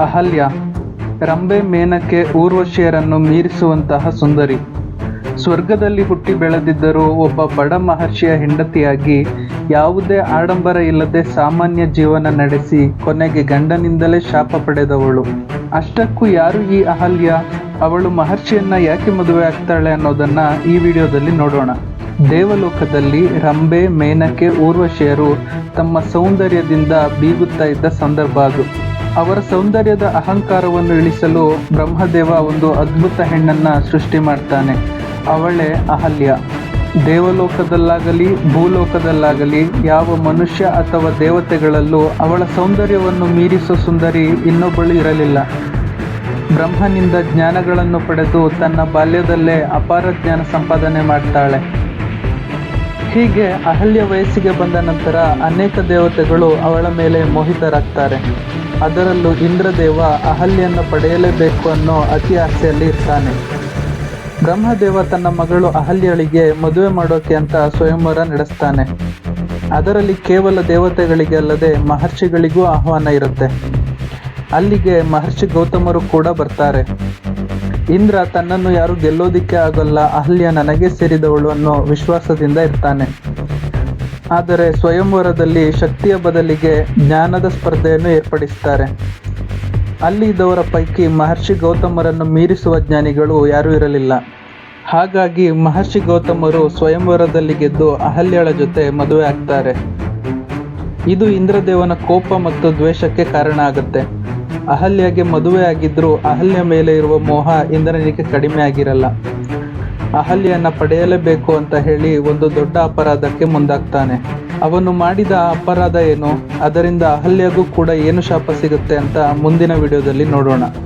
ಅಹಲ್ಯ, ರಂಬೆ ಮೇನಕ್ಕೆ ಊರ್ವಶಿಯರನ್ನು ಮೀರಿಸುವಂತಹ ಸುಂದರಿ. ಸ್ವರ್ಗದಲ್ಲಿ ಹುಟ್ಟಿ ಬೆಳೆದಿದ್ದರೂ ಒಬ್ಬ ಬಡ ಮಹರ್ಷಿಯ ಹೆಂಡತಿಯಾಗಿ ಯಾವುದೇ ಆಡಂಬರ ಇಲ್ಲದೆ ಸಾಮಾನ್ಯ ಜೀವನ ನಡೆಸಿ ಕೊನೆಗೆ ಗಂಡನಿಂದಲೇ ಶಾಪ ಪಡೆದವಳು. ಅಷ್ಟಕ್ಕೂ ಯಾರು ಈ ಅಹಲ್ಯ? ಅವಳು ಮಹರ್ಷಿಯನ್ನ ಯಾಕೆ ಮದುವೆ ಆಗ್ತಾಳೆ ಅನ್ನೋದನ್ನ ಈ ವಿಡಿಯೋದಲ್ಲಿ ನೋಡೋಣ. ದೇವಲೋಕದಲ್ಲಿ ರಂಬೆ ಮೇನಕ್ಕೆ ಊರ್ವಶಿಯರು ತಮ್ಮ ಸೌಂದರ್ಯದಿಂದ ಬೀಗುತ್ತಾ ಇದ್ದ ಸಂದರ್ಭ ಅದು. ಅವರ ಸೌಂದರ್ಯದ ಅಹಂಕಾರವನ್ನು ಇಳಿಸಲು ಬ್ರಹ್ಮದೇವ ಒಂದು ಅದ್ಭುತ ಹೆಣ್ಣನ್ನ ಸೃಷ್ಟಿ ಮಾಡ್ತಾನೆ. ಅವಳೇ ಅಹಲ್ಯ. ದೇವಲೋಕದಲ್ಲಾಗಲಿ, ಭೂಲೋಕದಲ್ಲಾಗಲಿ, ಯಾವ ಮನುಷ್ಯ ಅಥವಾ ದೇವತೆಗಳಲ್ಲೂ ಅವಳ ಸೌಂದರ್ಯವನ್ನು ಮೀರಿಸೋ ಸುಂದರಿ ಇನ್ನೊಬ್ಬಳು ಇರಲಿಲ್ಲ. ಬ್ರಹ್ಮನಿಂದ ಜ್ಞಾನಗಳನ್ನು ಪಡೆದು ತನ್ನ ಬಾಲ್ಯದಲ್ಲೇ ಅಪಾರ ಜ್ಞಾನ ಸಂಪಾದನೆ ಮಾಡ್ತಾಳೆ. ಹೀಗೆ ಅಹಲ್ಯ ವಯಸ್ಸಿಗೆ ಬಂದ ನಂತರ ಅನೇಕ ದೇವತೆಗಳು ಅವಳ ಮೇಲೆ ಮೋಹಿತರಾಗ್ತಾರೆ. ಅದರಲ್ಲೂ ಇಂದ್ರದೇವ ಅಹಲ್ಯನ್ನು ಪಡೆಯಲೇಬೇಕು ಅನ್ನೋ ಅತಿ ಆಸೆಯಲ್ಲಿ ಇರ್ತಾನೆ. ಬ್ರಹ್ಮದೇವ ತನ್ನ ಮಗಳು ಅಹಲ್ಯಳಿಗೆ ಮದುವೆ ಮಾಡೋಕೆ ಅಂತ ಸ್ವಯಂವರ ನಡೆಸ್ತಾನೆ. ಅದರಲ್ಲಿ ಕೇವಲ ದೇವತೆಗಳಿಗೆ ಅಲ್ಲದೆ ಮಹರ್ಷಿಗಳಿಗೂ ಆಹ್ವಾನ ಇರುತ್ತೆ. ಅಲ್ಲಿಗೆ ಮಹರ್ಷಿ ಗೌತಮರು ಕೂಡ ಬರ್ತಾರೆ. ಇಂದ್ರ ತನ್ನನ್ನು ಯಾರು ಗೆಲ್ಲೋದಿಕ್ಕೆ ಆಗಲ್ಲ, ಅಹಲ್ಯ ನನಗೆ ಸೇರಿದವಳು ಅನ್ನೋ ವಿಶ್ವಾಸದಿಂದ ಇರ್ತಾನೆ. ಆದರೆ ಸ್ವಯಂವರದಲ್ಲಿ ಶಕ್ತಿಯ ಬದಲಿಗೆ ಜ್ಞಾನದ ಸ್ಪರ್ಧೆಯನ್ನು ಏರ್ಪಡಿಸ್ತಾರೆ. ಅಲ್ಲಿ ಇದ್ದವರ ಪೈಕಿ ಮಹರ್ಷಿ ಗೌತಮರನ್ನು ಮೀರಿಸುವ ಜ್ಞಾನಿಗಳು ಯಾರೂ ಇರಲಿಲ್ಲ. ಹಾಗಾಗಿ ಮಹರ್ಷಿ ಗೌತಮರು ಸ್ವಯಂವರದಲ್ಲಿ ಗೆದ್ದು ಅಹಲ್ಯಳ ಜೊತೆ ಮದುವೆ ಆಗ್ತಾರೆ. ಇದು ಇಂದ್ರದೇವನ ಕೋಪ ಮತ್ತು ದ್ವೇಷಕ್ಕೆ ಕಾರಣ ಆಗುತ್ತೆ. ಅಹಲ್ಯಗೆ ಮದುವೆ ಆಗಿದ್ರೂ ಅಹಲ್ಯ ಮೇಲೆ ಇರುವ ಮೋಹ ಇಂದ್ರನಿಗೆ ಕಡಿಮೆ ಆಗಿರಲ್ಲ. ಅಹಲ್ಯನ ಪಡೆಯಲೇಬೇಕು ಅಂತ ಹೇಳಿ ಒಂದು ದೊಡ್ಡ ಅಪರಾಧಕ್ಕೆ ಮುಂದಾಗ್ತಾನೆ. ಅವನು ಮಾಡಿದ ಅಪರಾಧ ಏನು? ಅದರಿಂದ ಅಹಲ್ಯಗೂ ಕೂಡ ಏನು ಶಾಪ ಸಿಗುತ್ತೆ ಅಂತ ಮುಂದಿನ ವಿಡಿಯೋದಲ್ಲಿ ನೋಡೋಣ.